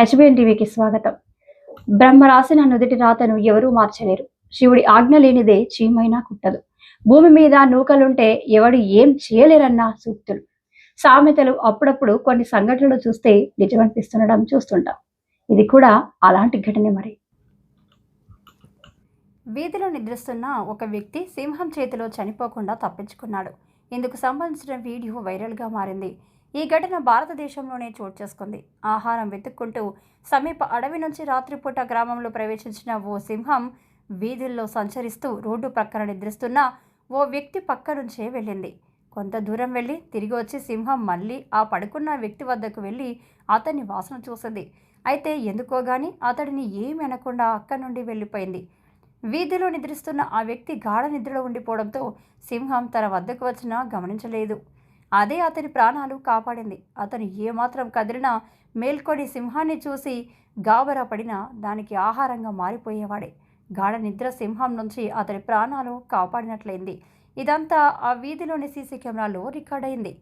HBN టీవీకి స్వాగతం. బ్రహ్మ రాసిన నుదుటి రాతను ఎవరూ మార్చలేరు. శివుడి ఆజ్ఞ లేనిదే చీమైనా కుట్టదు. భూమి మీద నూకలుంటే ఎవడు ఏం చేయలేరన్న సూక్తులు. సామెతలు అప్పుడప్పుడు కొన్ని సంఘటనలు చూస్తే నిజమనిపిస్తుండడం చూస్తుంటాం. ఇది కూడా అలాంటి ఘటనే మరి. వీధిలో నిద్రిస్తున్న ఒక వ్యక్తి సింహం చేతిలో చనిపోకుండా తప్పించుకున్నాడు. ఇందుకు సంబంధించిన వీడియో వైరల్గా మారింది. ఈ ఘటన భారతదేశంలోనే చోటు చేసుకుంది. ఆహారం వెతుక్కుంటూ సమీప అడవి నుంచి రాత్రిపూట గ్రామంలో ప్రవేశించిన ఓ సింహం వీధుల్లో సంచరిస్తూ రోడ్డు ప్రక్కన నిద్రిస్తున్న ఓ వ్యక్తి పక్క నుంచే వెళ్ళింది. కొంత దూరం వెళ్ళి తిరిగి వచ్చి సింహం మళ్ళీ ఆ పడుకున్న వ్యక్తి వద్దకు వెళ్ళి అతన్ని వాసన చూసింది. అయితే ఎందుకోగాని అతడిని ఏమి అనకుండా అక్కడి నుండి వెళ్ళిపోయింది. వీధిలో నిద్రిస్తున్న ఆ వ్యక్తి గాఢ నిద్రలో ఉండిపోవడంతో సింహం తన వద్దకు వచ్చినా గమనించలేదు. అదే అతని ప్రాణాలు కాపాడింది. అతను ఏమాత్రం కదిలినా మేల్కొని సింహాన్ని చూసి గాబరా పడినా దానికి ఆహారంగా మారిపోయేవాడే. గాఢ నిద్ర సింహం నుంచి అతని ప్రాణాలు కాపాడినట్లయింది. ఇదంతా ఆ వీధిలోని సీసీ కెమెరాలో రికార్డ్ అయింది